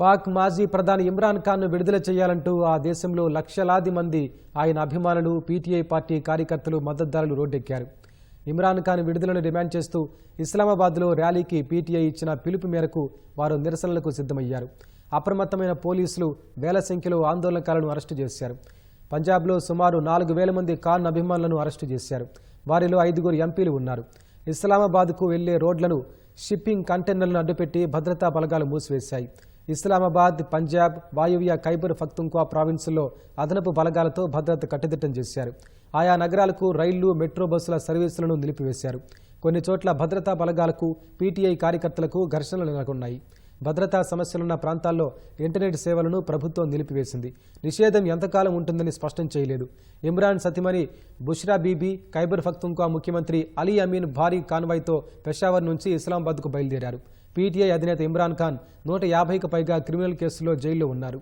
పాక్ మాజీ ప్రధాని ఇమ్రాన్ ఖాన్ను విడుదల చేయాలంటూ ఆ దేశంలో లక్షలాది మంది ఆయన అభిమానులు పీటీఐ పార్టీ కార్యకర్తలు మద్దతుదారులు రోడ్డెక్కారు. ఇమ్రాన్ ఖాన్ విడుదలను డిమాండ్ చేస్తూ ఇస్లామాబాద్లో ర్యాలీకి పీటీఐ ఇచ్చిన పిలుపు మేరకు వారు నిరసనలకు సిద్ధమయ్యారు. అప్రమత్తమైన పోలీసులు వేల సంఖ్యలో ఆందోళనకారులను అరెస్టు చేశారు. పంజాబ్లో సుమారు నాలుగు వేల మంది ఖాన్ అభిమానులను అరెస్టు చేశారు. వారిలో ఐదుగురు ఎంపీలు ఉన్నారు. ఇస్లామాబాద్కు వెళ్ళే రోడ్లను షిప్పింగ్ కంటైనర్లను అడ్డుపెట్టి భద్రతా బలగాలు మూసివేశాయి. ఇస్లామాబాద్ పంజాబ్ వాయువ్య ఖైబర్ ఫక్తుంక్వా ప్రావిన్సుల్లో అదనపు బలగాలతో భద్రత కట్టుదిట్టం చేశారు. ఆయా నగరాలకు రైళ్ళు మెట్రో బస్సుల సర్వీసులను నిలిపివేశారు. కొన్ని చోట్ల భద్రతా బలగాలకు పీటీఐ కార్యకర్తలకు ఘర్షణలు నెలకొన్నాయి. భద్రతా సమస్యలున్న ప్రాంతాల్లో ఇంటర్నెట్ సేవలను ప్రభుత్వం నిలిపివేసింది. నిషేధం ఎంతకాలం ఉంటుందని స్పష్టం చేయలేదు. ఇమ్రాన్ సతిమణి బుష్రా బీబీ ఖైబర్ ఫక్తుంకా ముఖ్యమంత్రి అలీ అమీన్ భారీ కాన్వాయ్తో పెషావర్ నుంచి ఇస్లామాబాద్కు బయలుదేరారు. పీటీఐ అధినేత ఇమ్రాన్ ఖాన్ నూట యాభైకి పైగా క్రిమినల్ కేసులో జైల్లో ఉన్నారు.